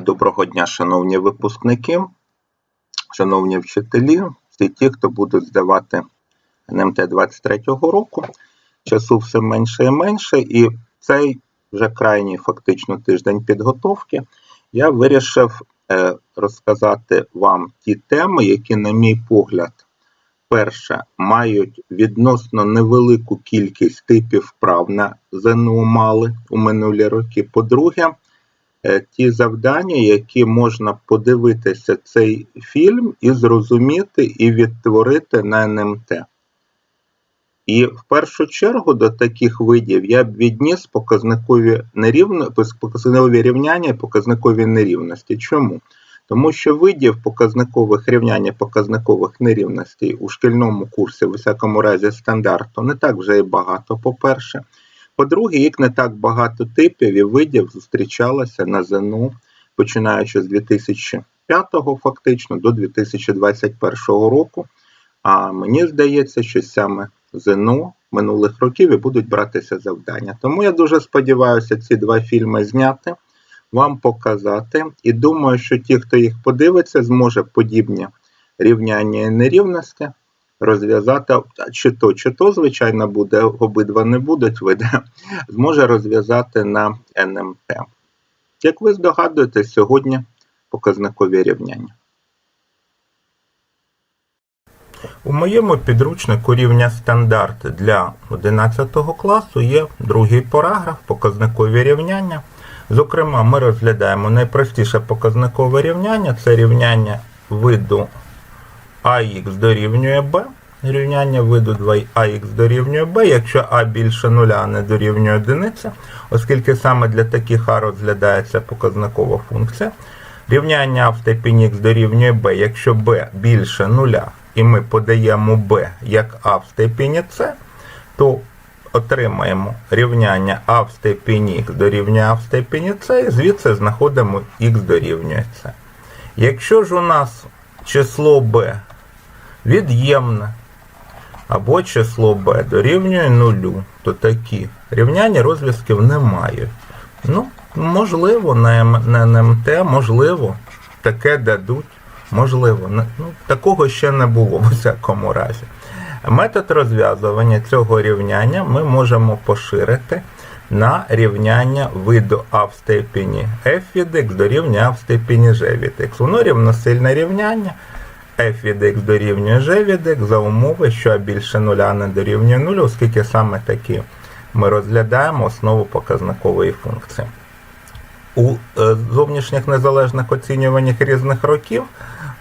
Доброго дня, шановні випускники, шановні вчителі, всі ті, хто будуть здавати НМТ 23-го року. Часу все менше і менше, і цей вже крайній фактично тиждень підготовки я вирішив е, розказати вам ті теми, які, на мій погляд, перше, мають відносно невелику кількість типів вправ на ЗНО мали у минулі роки. По-друге, ті завдання, які можна подивитися цей фільм і зрозуміти, і відтворити на НМТ. І в першу чергу до таких видів я б відніс показникові нерівно, показникові рівняння і показникові нерівності. Чому? Тому що видів показникових рівнянь і показникових нерівностей у шкільному курсі, в усякому разі, стандарту, не так вже і багато, по-перше. По-друге, їх не так багато типів і видів зустрічалося на ЗНО, починаючи з 2005 фактично до 2021 року. А мені здається, що саме ЗНО минулих років і будуть братися завдання. Тому я дуже сподіваюся ці два фільми зняти, вам показати. І думаю, що ті, хто їх подивиться, зможе подібні рівняння і нерівності розв'язати чи то, чи то, звичайно, буде, обидва не будуть види, зможе розв'язати на НМТ. Як ви здогадуєтесь, сьогодні показникові рівняння. У моєму підручнику рівня стандарт для 11 класу є другий параграф показникові рівняння. Зокрема, ми розглядаємо найпростіше показникове рівняння це рівняння виду ax дорівнює b. Рівняння виду 2ax дорівнює b, якщо а більше нуля, а не дорівнює одиниці, оскільки саме для таких а розглядається показникова функція. Рівняння а в степені х дорівнює b, якщо b більше нуля, і ми подаємо b як а в степені c, то отримаємо рівняння а в степені х дорівнює а в степені c, і звідси знаходимо х дорівнює c. Якщо ж у нас число b від'ємне, або число b дорівнює нулю, то такі рівняння розв'язків не мають. Ну, можливо, на, на НМТ, можливо, таке дадуть. Можливо, ну, такого ще не було в усякому разі. Метод розв'язування цього рівняння ми можемо поширити на рівняння виду а в степені f від x дорівнює а в степені g від x. Воно рівносильне рівняння f від x дорівнює g від x за умови, що більше нуля не дорівнює 0, оскільки саме такі ми розглядаємо основу показникової функції. У зовнішніх незалежних оцінюваннях різних років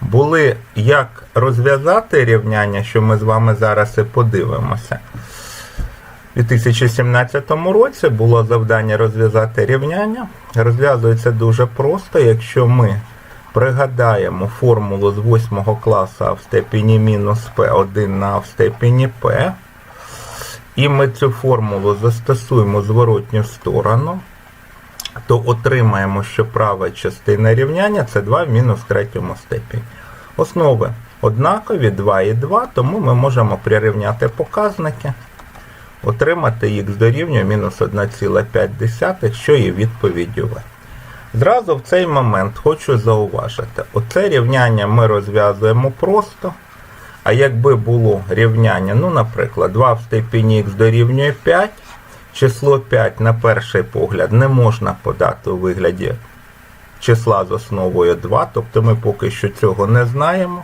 були як розв'язати рівняння, що ми з вами зараз і подивимося. У 2017 році було завдання розв'язати рівняння. Розв'язується дуже просто, якщо ми пригадаємо формулу з 8 класу а в степені мінус P1 на а в степені P, і ми цю формулу застосуємо зворотню сторону, то отримаємо, що права частина рівняння це 2 в мінус третьому степені. Основи однакові 2 і 2, тому ми можемо прирівняти показники, отримати х дорівнює мінус 1,5, що є відповіддю В. Зразу в цей момент хочу зауважити, оце рівняння ми розв'язуємо просто. А якби було рівняння, ну, наприклад, 2 в степені х дорівнює 5, число 5 на перший погляд не можна подати у вигляді числа з основою 2, тобто ми поки що цього не знаємо.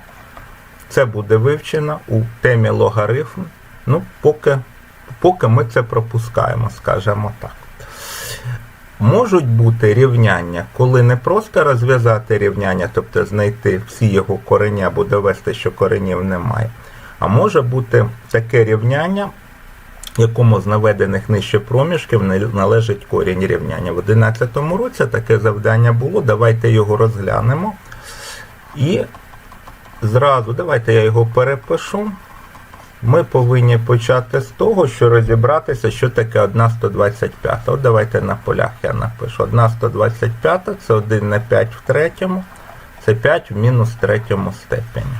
Це буде вивчено у темі логарифм. Ну, поки, поки ми це пропускаємо, скажімо так. Можуть бути рівняння, коли не просто розв'язати рівняння, тобто знайти всі його корення або довести, що коренів немає. А може бути таке рівняння, якому з наведених нижче проміжків належить корінь рівняння. В 2011 році таке завдання було. Давайте його розглянемо. І зразу, давайте я його перепишу. Ми повинні почати з того, що розібратися, що таке 1,125. От давайте на полях я напишу. 1,125 це 1 на 5 в третьому, це 5 в мінус третьому степені.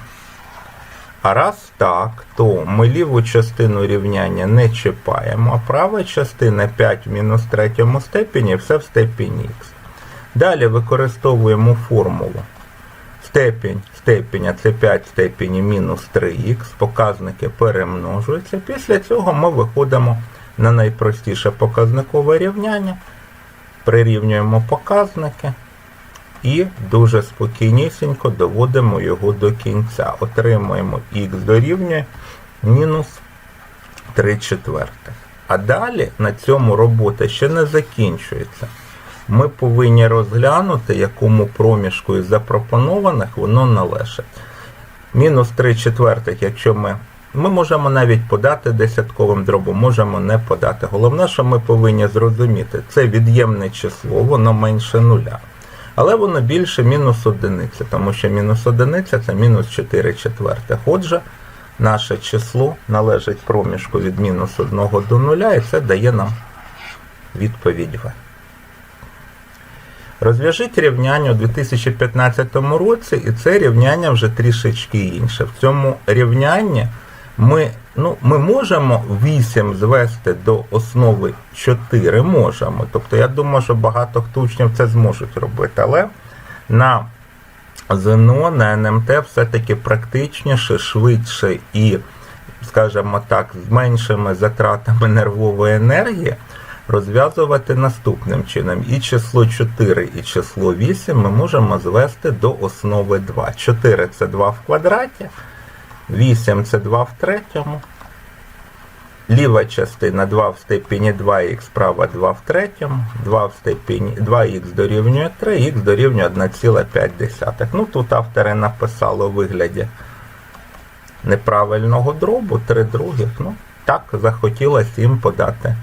А раз так, то ми ліву частину рівняння не чіпаємо, а права частина 5 в мінус третьому степені все в степені х. Далі використовуємо формулу степінь степеня це 5 степені мінус 3х, показники перемножуються. Після цього ми виходимо на найпростіше показникове рівняння, прирівнюємо показники і дуже спокійнісінько доводимо його до кінця. Отримуємо х дорівнює мінус 3 четвертих. А далі на цьому робота ще не закінчується. Ми повинні розглянути, якому проміжку із запропонованих воно належить. Мінус 3 четвертих, якщо ми. Ми можемо навіть подати десятковим дробом, можемо не подати. Головне, що ми повинні зрозуміти, це від'ємне число, воно менше нуля. Але воно більше мінус одиниці, тому що мінус одиниця це мінус 4 четвертих. Отже, наше число належить проміжку від мінус 1 до 0, і це дає нам відповідь В. Розв'яжіть рівняння у 2015 році, і це рівняння вже трішечки інше. В цьому рівнянні ми, ну, ми можемо 8 звести до основи 4, можемо. Тобто я думаю, що багато хто учнів це зможуть робити. Але на ЗНО, на НМТ все-таки практичніше, швидше і, скажімо так, з меншими затратами нервової енергії розв'язувати наступним чином. І число 4, і число 8 ми можемо звести до основи 2. 4 це 2 в квадраті, 8 це 2 в третьому. Ліва частина 2 в степені 2х, права 2 в третьому, 2 в степені 2х дорівнює 3, х дорівнює 1,5. Ну тут автори написали у вигляді неправильного дробу, 3 других. Ну, так захотілося їм подати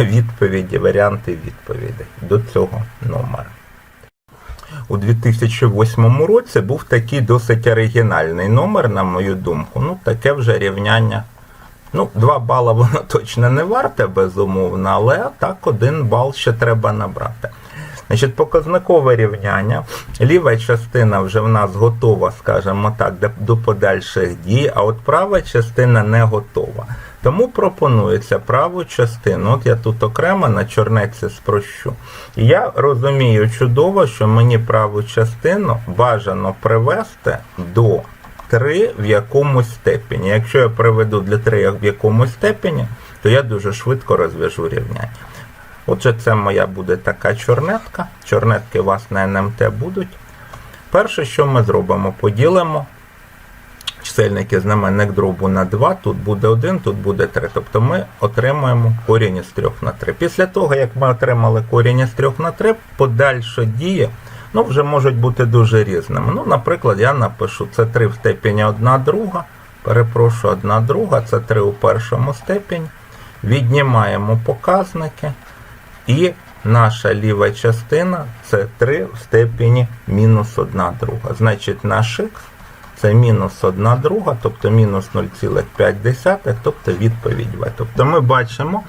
відповіді, варіанти відповідей до цього номера. У 2008 році був такий досить оригінальний номер, на мою думку. Ну, таке вже рівняння. Ну, 2 бала воно точно не варте, безумовно, але так, один бал ще треба набрати. Значить, показникове рівняння. Ліва частина вже в нас готова, скажімо так, до подальших дій, а от права частина не готова. Тому пропонується праву частину. От я тут окремо на чорнеці спрощу. Я розумію чудово, що мені праву частину бажано привести до 3 в якомусь степені. Якщо я приведу для 3 в якомусь степені, то я дуже швидко розв'яжу рівняння. Отже, це моя буде така чорнетка. Чорнетки у вас на НМТ будуть. Перше, що ми зробимо, поділимо чисельники знаменник дробу на 2, тут буде 1, тут буде 3. Тобто ми отримаємо корінь із 3 на 3. Після того, як ми отримали корінь із 3 на 3, подальша дія ну, вже можуть бути дуже різними. Ну, Наприклад, я напишу це 3 в степені 1 друга. Перепрошую, 1 друга, це 3 у першому степені. Віднімаємо показники. І наша ліва частина це 3 в степені мінус 1 друга. Значить, наш х це мінус 1 друга, тобто мінус 0,5, тобто відповідь В. Тобто ми бачимо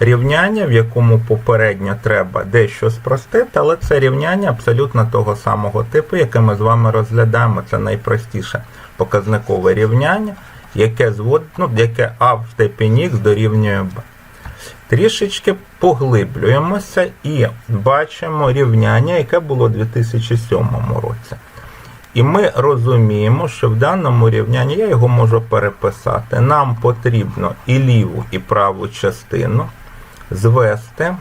рівняння, в якому попередньо треба дещо спростити, але це рівняння абсолютно того самого типу, яке ми з вами розглядаємо. Це найпростіше показникове рівняння, яке зводить, ну, яке А в степені х дорівнює Б. Трішечки поглиблюємося і бачимо рівняння, яке було у 2007 році. І ми розуміємо, що в даному рівнянні я його можу переписати. Нам потрібно і ліву, і праву частину звести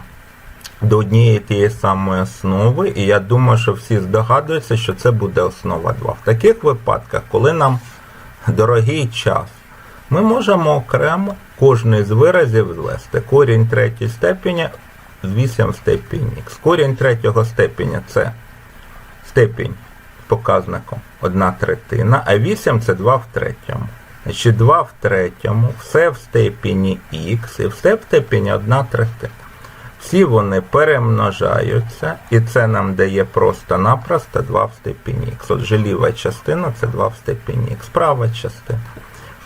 до однієї тієї самої основи. І я думаю, що всі здогадуються, що це буде основа 2. В таких випадках, коли нам дорогий час, ми можемо окремо кожний з виразів звести. Корінь третій степені з 8 в степені х. Корінь третього степеня це степінь показником 1 третина, а 8 це 2 в третьому. Значить 2 в третьому, все в степені х і все в степені 1 третина. Всі вони перемножаються, і це нам дає просто-напросто 2 в степені х. Отже, ліва частина це 2 в степені х. Права частина.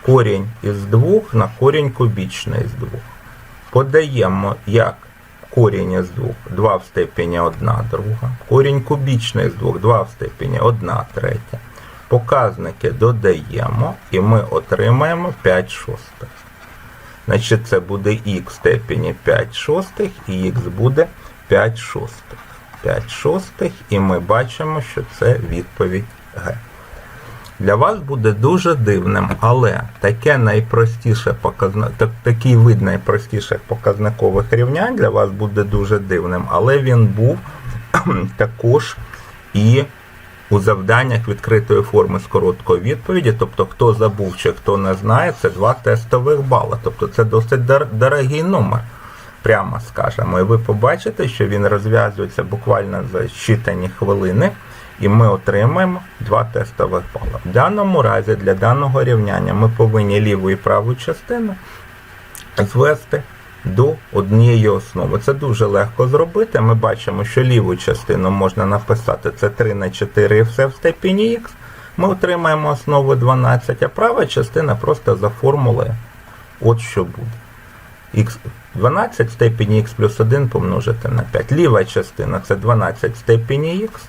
Корінь із 2 на корінь кубічний з 2. Подаємо як корінь із 2, 2 в степені 1 друга. Корінь кубічний з 2, 2 в степені 1 третя. Показники додаємо і ми отримаємо 5 шостих. Значить, це буде х в степені 5 шостих і х буде 5 шостих. 5 шостих, і ми бачимо, що це відповідь Г. Для вас буде дуже дивним, але таке найпростіше показна... так- такий вид найпростіших показникових рівнянь для вас буде дуже дивним, але він був також і у завданнях відкритої форми з короткої відповіді. Тобто, хто забув чи хто не знає, це два тестових бали. Тобто це досить дор- дорогий номер, прямо скажемо. І ви побачите, що він розв'язується буквально за щитані хвилини. І ми отримаємо два тестових бали. В даному разі для даного рівняння ми повинні ліву і праву частину звести до однієї основи. Це дуже легко зробити. Ми бачимо, що ліву частину можна написати це 3 на 4 і все в степені х. Ми отримаємо основу 12, а права частина просто за формулою. От що буде. Х 12 в степені х плюс 1 помножити на 5. Ліва частина це 12 в степені х.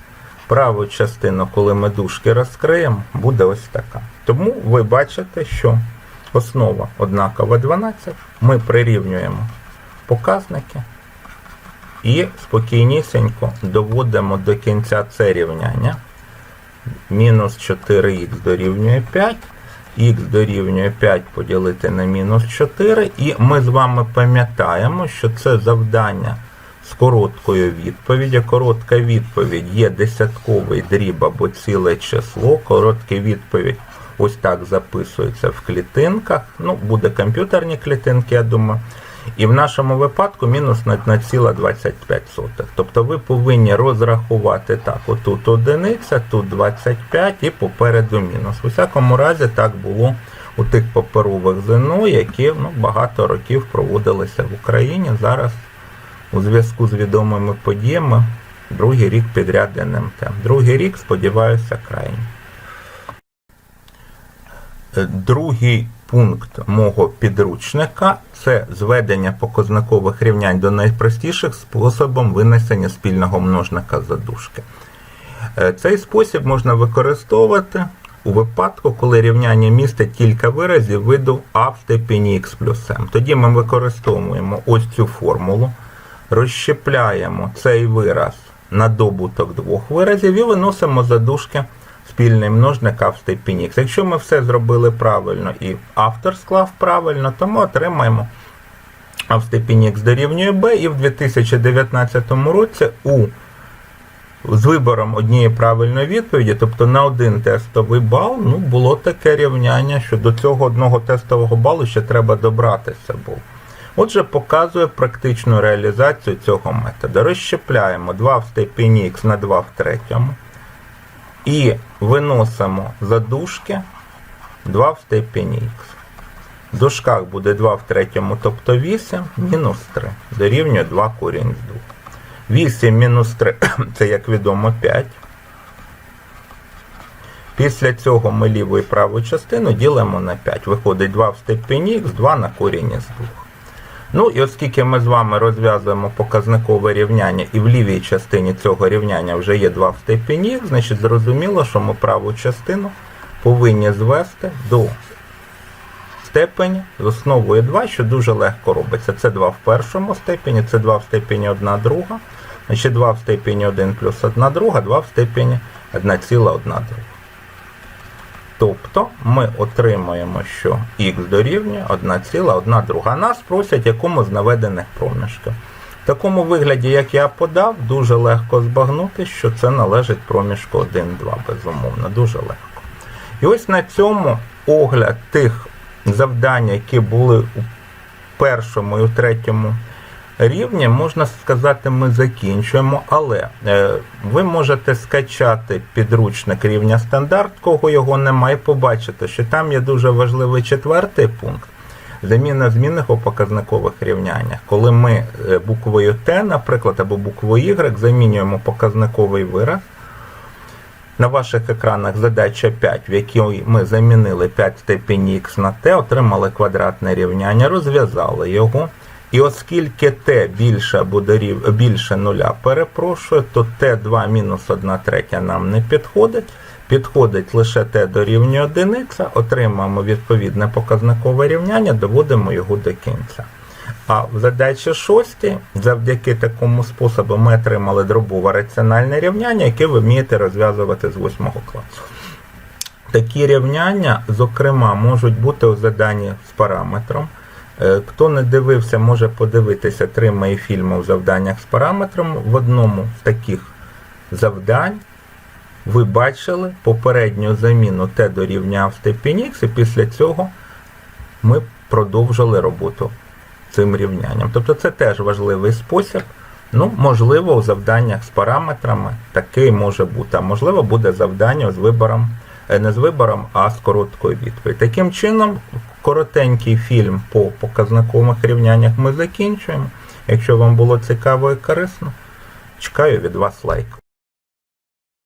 Праву частину, коли ми дужки розкриємо, буде ось така. Тому ви бачите, що основа однакова 12. Ми прирівнюємо показники і спокійнісінько доводимо до кінця це рівняння. Мінус 4х дорівнює 5, х дорівнює 5 поділити на мінус 4, і ми з вами пам'ятаємо, що це завдання з короткою відповіддю. Коротка відповідь є десятковий дріб або ціле число. Коротка відповідь ось так записується в клітинках. Ну, буде комп'ютерні клітинки, я думаю. І в нашому випадку мінус на 1,25. Тобто ви повинні розрахувати так, отут одиниця, тут 25 і попереду мінус. У всякому разі, так було у тих паперових ЗНО, які ну, багато років проводилися в Україні. Зараз у зв'язку з відомими подіями другий рік підряд НМТ. Другий рік, сподіваюся, крайній. Е, Другий пункт мого підручника це зведення показникових рівнянь до найпростіших способом винесення спільного множника задушки. Е, Цей спосіб можна використовувати у випадку, коли рівняння містить кілька виразів виду а в степені х плюс m. Тоді ми використовуємо ось цю формулу, розщепляємо цей вираз на добуток двох виразів і виносимо задушки спільний множник а х. Якщо ми все зробили правильно і автор склав правильно, то ми отримаємо а в степені х дорівнює b, і в 2019 році у з вибором однієї правильної відповіді, тобто на один тестовий бал, ну було таке рівняння, що до цього одного тестового балу ще треба добратися було. Отже, показує практичну реалізацію цього методу. Розщепляємо 2 в степені х на 2 в третьому. І виносимо задушки 2 в степені х. В дужках буде 2 в третьому, тобто 8, мінус 3. Дорівнює 2 корінь з 2. 8 мінус 3 це, як відомо, 5. Після цього ми ліву і праву частину ділимо на 5. Виходить 2 в степені х, 2 на корінь із 2. Ну і оскільки ми з вами розв'язуємо показникове рівняння, і в лівій частині цього рівняння вже є 2 в степені значить зрозуміло, що ми праву частину повинні звести до степені з основою 2, що дуже легко робиться. Це 2 в першому степені, це 2 в степені 1 друга, значить 2 в степені 1 плюс 1 друга, 2 в степені 1,1 друга. Тобто ми отримуємо, що х дорівнює 1,1 друга. Нас просять якому з наведених проміжків. В такому вигляді, як я подав, дуже легко збагнути, що це належить проміжку 1-2, безумовно, дуже легко. І ось на цьому огляд тих завдань, які були у першому і у третьому рівні, можна сказати, ми закінчуємо, але е, ви можете скачати підручник рівня стандарт, кого його немає, і побачити, що там є дуже важливий четвертий пункт. Заміна змінних у показникових рівняннях. Коли ми е, буквою Т, наприклад, або буквою Y замінюємо показниковий вираз, на ваших екранах задача 5, в якій ми замінили 5 степені х на t, отримали квадратне рівняння, розв'язали його. І оскільки t більше або дорів... більше нуля перепрошую, то t2 мінус 1 третя нам не підходить. Підходить лише t дорівнює 1, отримаємо відповідне показникове рівняння, доводимо його до кінця. А в задачі шостій, завдяки такому способу, ми отримали дробове раціональне рівняння, яке ви вмієте розв'язувати з 8 класу. Такі рівняння, зокрема, можуть бути у заданні з параметром. Е, Хто не дивився, може подивитися три мої фільми у завданнях з параметром. В одному з таких завдань ви бачили попередню заміну t дорівняв степені Х, і після цього ми продовжили роботу цим рівнянням. Тобто це теж важливий спосіб. Ну, можливо, у завданнях з параметрами такий може бути, а можливо, буде завдання з вибором, е, не з вибором, а з короткою відповідь. Таким чином, коротенький фільм по показникових рівняннях ми закінчуємо. Якщо вам було цікаво і корисно, чекаю від вас лайк.